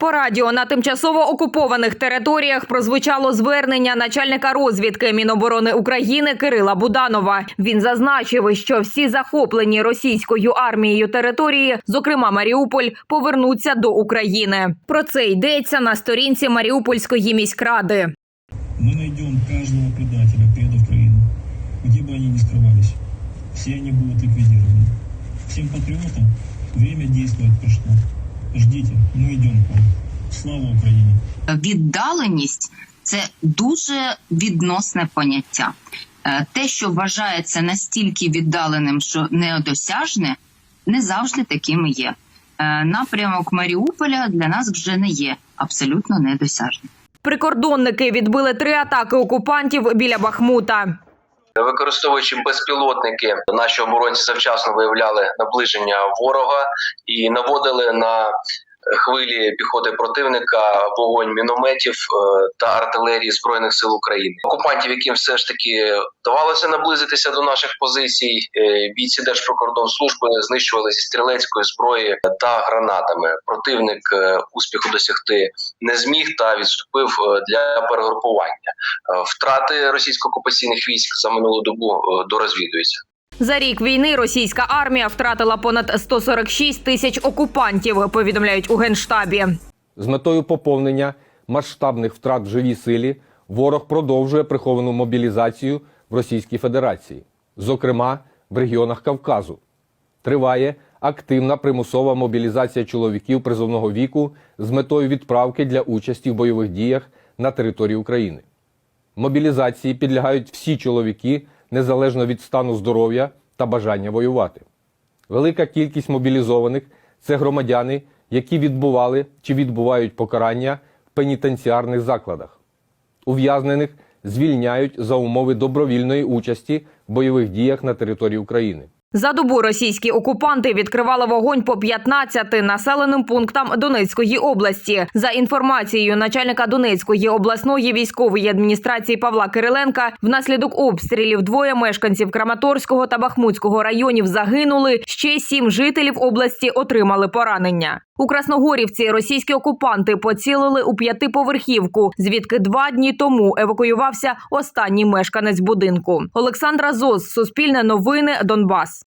По радіо на тимчасово окупованих територіях прозвучало звернення начальника розвідки Міноборони України Кирила Буданова. Він зазначив, що всі захоплені російською армією території, зокрема Маріуполь, повернуться до України. Про це йдеться на сторінці Маріупольської міськради. Мы найдем каждого предателя, предов Украины, где бы они ни скрывались. Все они будут ликвидированы. Всем патриотам время действовать пришло. Идем к вам. Слава Украине! віддаленість це дуже відносне поняття. Е, Те, що вважається настільки віддаленим, що неодосяжне, не завжди таким і є. Е, Напрямок Маріуполя для нас вже не є абсолютно недосяжним. Прикордонники відбили три атаки окупантів біля Бахмута. Використовуючи безпілотники, наші оборонці завчасно виявляли наближення ворога і наводили на хвилі піхоти противника вогонь мінометів е, та артилерії збройних сил України. Окупантів, яким все ж таки вдавалося наблизитися до наших позицій, е, бійці Держприкордонслужби знищували зі стрілецької зброї та гранатами. Противник е, успіху досягти не зміг та відступив для перегрупування. Втрати російсько-окупаційних військ за минулу добу дорозвідуються. За рік війни російська армія втратила понад 146 тисяч окупантів. Повідомляють у генштабі. З метою поповнення масштабних втрат в живій силі ворог продовжує приховану мобілізацію в Російській Федерації, зокрема в регіонах Кавказу. Триває активна примусова мобілізація чоловіків призовного віку з метою відправки для участі в бойових діях на території України. Мобілізації підлягають всі чоловіки незалежно від стану здоров'я та бажання воювати. Велика кількість мобілізованих це громадяни, які відбували чи відбувають покарання в пенітенціарних закладах. Ув'язнених звільняють за умови добровільної участі в бойових діях на території України. За добу російські окупанти відкривали вогонь по 15 населеним пунктам Донецької області. За інформацією начальника Донецької обласної військової адміністрації Павла Кириленка, внаслідок обстрілів двоє мешканців Краматорського та Бахмутського районів загинули. Ще сім жителів області отримали поранення. У Красногорівці російські окупанти поцілили у п'ятиповерхівку, звідки два дні тому евакуювався останній мешканець будинку. Олександра Зос, Суспільне новини, Донбас.